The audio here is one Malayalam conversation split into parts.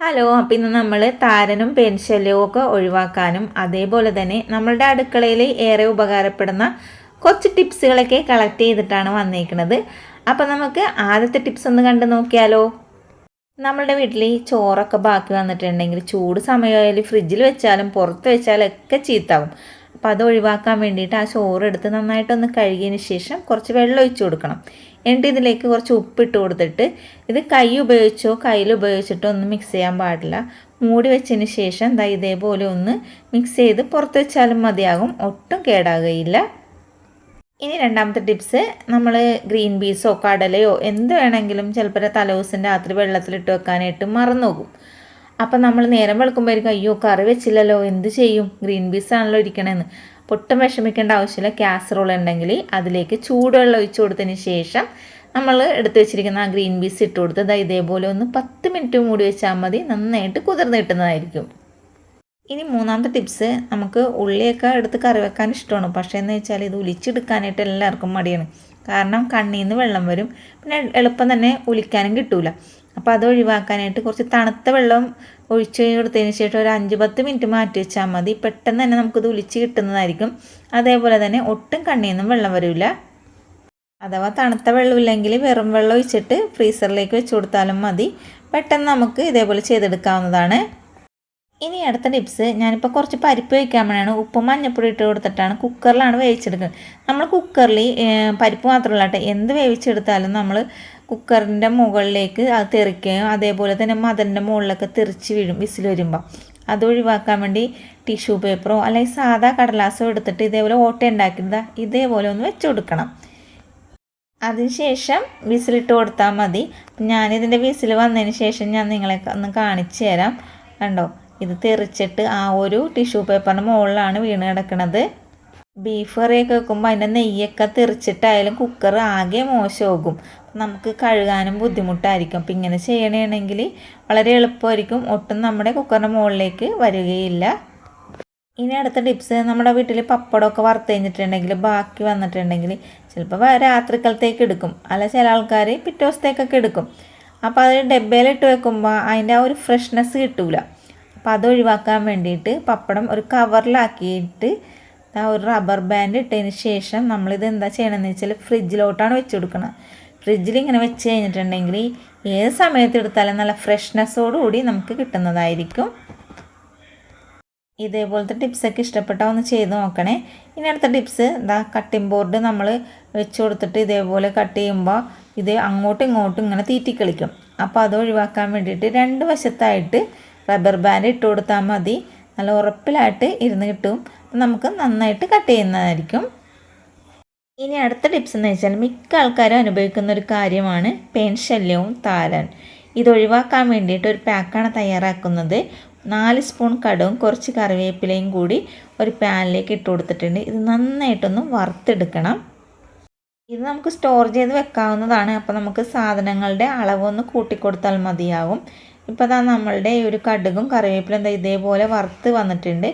ഹലോ അപ്പം ഇന്ന് നമ്മൾ താരനും പെൻശല്യവും ഒക്കെ ഒഴിവാക്കാനും അതേപോലെ തന്നെ നമ്മളുടെ അടുക്കളയിൽ ഏറെ ഉപകാരപ്പെടുന്ന കുറച്ച് ടിപ്സുകളൊക്കെ കളക്ട് ചെയ്തിട്ടാണ് വന്നേക്കുന്നത് അപ്പം നമുക്ക് ആദ്യത്തെ ടിപ്സ് ഒന്ന് കണ്ട് നോക്കിയാലോ? നമ്മളുടെ വീട്ടിൽ ചോറൊക്കെ ബാക്കി വന്നിട്ടുണ്ടെങ്കിൽ ചൂട് സമയമായാലും ഫ്രിഡ്ജിൽ വെച്ചാലും പുറത്ത് വെച്ചാലും ഒക്കെ ചീത്താവും. അപ്പോൾ അത് ഒഴിവാക്കാൻ വേണ്ടിയിട്ട് ആ ചോറ് എടുത്ത് നന്നായിട്ടൊന്ന് കഴുകിയതിന് ശേഷം കുറച്ച് വെള്ളം ഒഴിച്ചു കൊടുക്കണം. എന്നിട്ട് ഇതിലേക്ക് കുറച്ച് ഉപ്പിട്ട് കൊടുത്തിട്ട് ഇത് കൈ ഉപയോഗിച്ചോ കയ്യിൽ ഉപയോഗിച്ചിട്ടോ ഒന്നും മിക്സ് ചെയ്യാൻ പാടില്ല. മൂടി വെച്ചതിന് ശേഷം ദാ ഇതേപോലെ ഒന്ന് മിക്സ് ചെയ്ത് പുറത്ത് വെച്ചാലും മതിയാകും. ഒട്ടും കേടാകുകയില്ല. ഇനി രണ്ടാമത്തെ ടിപ്സ് നമ്മൾ ഗ്രീൻ പീസോ കടലയോ എന്ത് വേണമെങ്കിലും ചിലപ്പോൾ തലേദിവസം രാത്രി വെള്ളത്തിലിട്ട് വെക്കാനായിട്ട് മറന്നു പോകും. അപ്പം നമ്മൾ നേരം വെളുക്കുമ്പോഴേക്കും അയ്യോ കറി വെച്ചില്ലല്ലോ എന്ത് ചെയ്യും? ഗ്രീൻ പീസ് ആണല്ലോ ഇരിക്കണമെന്ന് പൊട്ടും വിഷമിക്കേണ്ട ആവശ്യമില്ല. കാസറോൾ ഉണ്ടെങ്കിൽ അതിലേക്ക് ചൂടുവെള്ളം ഒഴിച്ചു കൊടുത്തതിന് ശേഷം നമ്മൾ എടുത്തു വെച്ചിരിക്കുന്ന ആ ഗ്രീൻ പീസ് ഇട്ട് കൊടുത്ത് ദാ ഇതേപോലെ ഒന്ന് പത്ത് മിനിറ്റ് മൂടി വെച്ചാൽ മതി. നന്നായിട്ട് കുതിർന്ന് കിട്ടുന്നതായിരിക്കും. ഇനി മൂന്നാമത്തെ ടിപ്സ് നമുക്ക് ഉള്ളിയൊക്കെ എടുത്ത് കറി വെക്കാൻ ഇഷ്ടമാണ്. പക്ഷേ എന്ന് വെച്ചാൽ ഇത് ഉലിച്ചെടുക്കാനായിട്ട് എല്ലാവർക്കും മടിയാണ്. കാരണം കണ്ണിൽ നിന്ന് വെള്ളം വരും. പിന്നെ എളുപ്പം തന്നെ ഉലിക്കാനും കിട്ടൂല. അപ്പോൾ അത് ഒഴിവാക്കാനായിട്ട് കുറച്ച് തണുത്ത വെള്ളം ഒഴിച്ച് കൊടുത്തതിന് ശേഷം ഒരു അഞ്ച് പത്ത് മിനിറ്റ് മാറ്റി വെച്ചാൽ മതി. പെട്ടെന്ന് തന്നെ നമുക്കിത് ഒലിച്ച് കിട്ടുന്നതായിരിക്കും. അതേപോലെ തന്നെ ഒട്ടും കണ്ണിൽ നിന്നും വെള്ളം വരില്ല അഥവാ തണുത്ത വെള്ളമില്ലെങ്കിൽ വെറും വെള്ളം ഒഴിച്ചിട്ട് ഫ്രീസറിലേക്ക് വെച്ച് കൊടുത്താലും മതി. പെട്ടെന്ന് നമുക്ക് ഇതേപോലെ ചെയ്തെടുക്കാവുന്നതാണ്. ഇനി അടുത്ത ടിപ്സ് ഞാനിപ്പോൾ കുറച്ച് പരിപ്പ് വയ്ക്കാൻ വേണ്ടിയാണ് ഉപ്പും മഞ്ഞപ്പൊടി ഇട്ട് കൊടുത്തിട്ടാണ് കുക്കറിലാണ് വേവിച്ചെടുക്കുന്നത് നമ്മൾ കുക്കറിൽ പരിപ്പ് മാത്രമല്ല കേട്ടോ എന്ത് വേവിച്ചെടുത്താലും നമ്മൾ കുക്കറിന്റെ മുകളിലേക്ക് അത് തെറിക്കുകയും അതേപോലെ തന്നെ മതിലിന്റെ മുകളിലൊക്കെ തെറിച്ച് വീഴും വിസിൽ വരുമ്പോൾ അത് ഒഴിവാക്കാൻ വേണ്ടി ടിഷ്യൂ പേപ്പറോ അല്ലെങ്കിൽ സാധാ കടലാസോ എടുത്തിട്ട് ഇതേപോലെ ഓട്ട ഉണ്ടാക്കിയതാ ഇതേപോലെ ഒന്ന് വെച്ച് കൊടുക്കണം. അതിനുശേഷം വിസിലിട്ട് കൊടുത്താൽ മതി. ഞാനിതിന്റെ വിസിൽ വന്നതിന് ശേഷം ഞാൻ നിങ്ങളെ ഒന്ന് കാണിച്ചു തരാം. കണ്ടോ? ഇത് തെറിച്ചിട്ട് ആ ഒരു ടിഷ്യൂ പേപ്പറിന് മുകളിലാണ് വീണ് കിടക്കുന്നത് ബീഫ് കറിയൊക്കെ വെക്കുമ്പോൾ അതിന്റെ നെയ്യൊക്കെ തെറിച്ചിട്ടായാലും കുക്കർ ആകെ മോശമാകും. നമുക്ക് കഴുകാനും ബുദ്ധിമുട്ടായിരിക്കും. അപ്പം ഇങ്ങനെ ചെയ്യണമെങ്കിൽ വളരെ എളുപ്പമായിരിക്കും. ഒട്ടും നമ്മുടെ കുക്കറിന്റെ മുകളിലേക്ക് വരികയില്ല. ഇനി അടുത്ത ടിപ്സ് നമ്മുടെ വീട്ടിൽ പപ്പടമൊക്കെ വറുത്ത് കഴിഞ്ഞിട്ടുണ്ടെങ്കിൽ ബാക്കി വന്നിട്ടുണ്ടെങ്കിൽ ചിലപ്പോൾ രാത്രിക്കാലത്തേക്ക് എടുക്കും. അല്ല ചില ആൾക്കാർ പിറ്റേ ദിവസത്തേക്കൊക്കെ എടുക്കും. അപ്പോൾ അത് ഡബ്ബയിലിട്ട് വെക്കുമ്പോൾ അതിന്റെ ആ ഒരു ഫ്രഷ്നെസ് കിട്ടൂല. അപ്പോൾ അത് ഒഴിവാക്കാൻ വേണ്ടിയിട്ട് പപ്പടം ഒരു കവറിലാക്കിയിട്ട് ആ ഒരു റബ്ബർ ബാൻഡ് ഇട്ടതിന് ശേഷം നമ്മളിത് എന്താ ചെയ്യണമെന്ന് വെച്ചാൽ ഫ്രിഡ്ജിലോട്ടാണ് വെച്ച് കൊടുക്കുന്നത് ഫ്രിഡ്ജിൽ ഇങ്ങനെ വെച്ച് കഴിഞ്ഞിട്ടുണ്ടെങ്കിൽ ഏത് സമയത്ത് എടുത്താലും നല്ല ഫ്രഷ്നെസ്സോടുകൂടി നമുക്ക് കിട്ടുന്നതായിരിക്കും. ഇതേപോലത്തെ ടിപ്സൊക്കെ ഇഷ്ടപ്പെട്ടാൽ ഒന്ന് ചെയ്ത് നോക്കണേ. ഇനി അടുത്ത ടിപ്സ് എന്താ കട്ടിംഗ് ബോർഡ് നമ്മൾ വെച്ച് കൊടുത്തിട്ട് ഇതേപോലെ കട്ട് ചെയ്യുമ്പോൾ ഇത് അങ്ങോട്ടും ഇങ്ങോട്ടും ഇങ്ങനെ തീറ്റിക്കളിക്കും. അപ്പോൾ അത് ഒഴിവാക്കാൻ വേണ്ടിയിട്ട് രണ്ട് വശത്തായിട്ട് റബ്ബർ ബാൻഡ് ഇട്ട് കൊടുത്താൽ മതി. നല്ല ഉറപ്പിലായിട്ട് ഇരുന്ന് കിട്ടും. നമുക്ക് നന്നായിട്ട് കട്ട് ചെയ്യുന്നതായിരിക്കും. ഇനി അടുത്ത ടിപ്സ് എന്ന് വെച്ചാൽ മിക്ക ആൾക്കാരും അനുഭവിക്കുന്ന ഒരു കാര്യമാണ് പെൻ ശല്യവും താരൻ. ഇത് ഒഴിവാക്കാൻ വേണ്ടിയിട്ട് ഒരു പാക്കാണ് തയ്യാറാക്കുന്നത്. നാല് സ്പൂൺ കടവും കുറച്ച് കറിവേപ്പിലയും കൂടി ഒരു പാനിലേക്ക് ഇട്ട് കൊടുത്തിട്ടുണ്ട്. ഇത് നന്നായിട്ടൊന്ന് വറുത്തെടുക്കണം. ഇത് നമുക്ക് സ്റ്റോർ ചെയ്ത് വെക്കാവുന്നതാണ്. അപ്പോൾ നമുക്ക് സാധനങ്ങളുടെ അളവൊന്ന് കൂട്ടിക്കൊടുത്താൽ മതിയാവും. ഇപ്പോൾ അതാ നമ്മളുടെ ഈ ഒരു കടുകും കറിവേപ്പിലും എന്താ ഇതേപോലെ വറുത്ത് വന്നിട്ടുണ്ട്.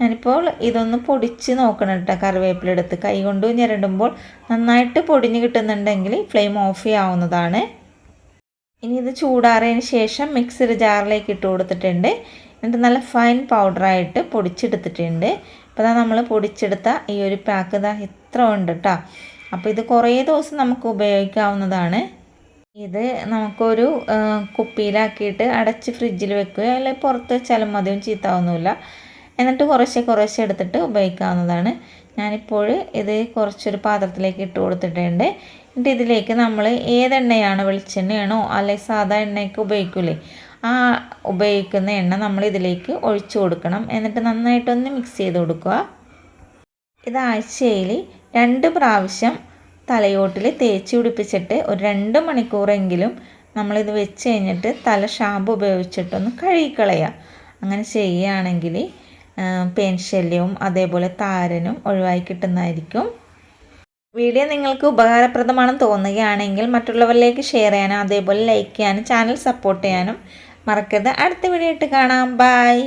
ഞാനിപ്പോൾ ഇതൊന്ന് പൊടിച്ച് നോക്കണം കേട്ടോ കറിവേപ്പില എടുത്ത്. കൈ കൊണ്ട് ഞെരടുമ്പോൾ നന്നായിട്ട് പൊടിഞ്ഞ് കിട്ടുന്നുണ്ടെങ്കിൽ ഫ്ലെയിം ഓഫ് ചെയ്യാവുന്നതാണ്. ഇനി ഇത് ചൂടാറിയതിന് ശേഷം മിക്സിഡ് ജാറിലേക്ക് ഇട്ട് കൊടുത്തിട്ടുണ്ട്. എന്നിട്ട് നല്ല ഫൈൻ പൗഡറായിട്ട് പൊടിച്ചെടുത്തിട്ടുണ്ട്. അപ്പോൾ ഇതാ നമ്മൾ പൊടിച്ചെടുത്ത ഈ ഒരു പാക്ക് ഇതാ ഇത്ര ഉണ്ട് കേട്ടോ. അപ്പോൾ ഇത് കുറേ ദിവസം നമുക്ക് ഉപയോഗിക്കാവുന്നതാണ്. ഇത് നമുക്കൊരു കുപ്പിയിലാക്കിയിട്ട് അടച്ച് ഫ്രിഡ്ജിൽ വെക്കുക. അല്ലെങ്കിൽ പുറത്ത് വെച്ചാലും മതിയും ചീത്താവുന്നില്ല എന്നിട്ട് കുറേശ്ശെ കുറേശ്ശെ എടുത്തിട്ട് ഉപയോഗിക്കാവുന്നതാണ്. ഞാനിപ്പോൾ ഇത് കുറച്ചൊരു പാത്രത്തിലേക്ക് ഇട്ട് കൊടുത്തിട്ടുണ്ട്. എന്നിട്ട് ഇതിലേക്ക് നമ്മൾ ഏതെണ്ണയാണ് വെളിച്ചെണ്ണയാണോ അല്ലെങ്കിൽ സാധാ എണ്ണയൊക്കെ ഉപയോഗിക്കൂലേ ആ ഉപയോഗിക്കുന്ന എണ്ണ നമ്മൾ ഇതിലേക്ക് ഒഴിച്ചു കൊടുക്കണം. എന്നിട്ട് നന്നായിട്ടൊന്ന് മിക്സ് ചെയ്ത് കൊടുക്കുക. ഇത് ആഴ്ചയിൽ രണ്ട് പ്രാവശ്യം തലയോട്ടിൽ തേച്ച് പിടിപ്പിച്ചിട്ട് ഒരു രണ്ട് മണിക്കൂറെങ്കിലും നമ്മളിത് വെച്ച് കഴിഞ്ഞിട്ട് തല ഷാമ്പു ഉപയോഗിച്ചിട്ടൊന്ന് കഴുകിക്കളയുക. അങ്ങനെ ചെയ്യുകയാണെങ്കിൽ പേൻ ശല്യവും അതേപോലെ താരനും ഒഴിവായി കിട്ടുന്നതായിരിക്കും. വീഡിയോ നിങ്ങൾക്ക് ഉപകാരപ്രദമാണെന്ന് തോന്നുകയാണെങ്കിൽ മറ്റുള്ളവരിലേക്ക് ഷെയർ ചെയ്യാനും അതേപോലെ ലൈക്ക് ചെയ്യാനും ചാനൽ സപ്പോർട്ട് ചെയ്യാനും മറക്കരുത്. അടുത്ത വീഡിയോ ഇട്ട് കാണാം. ബൈ.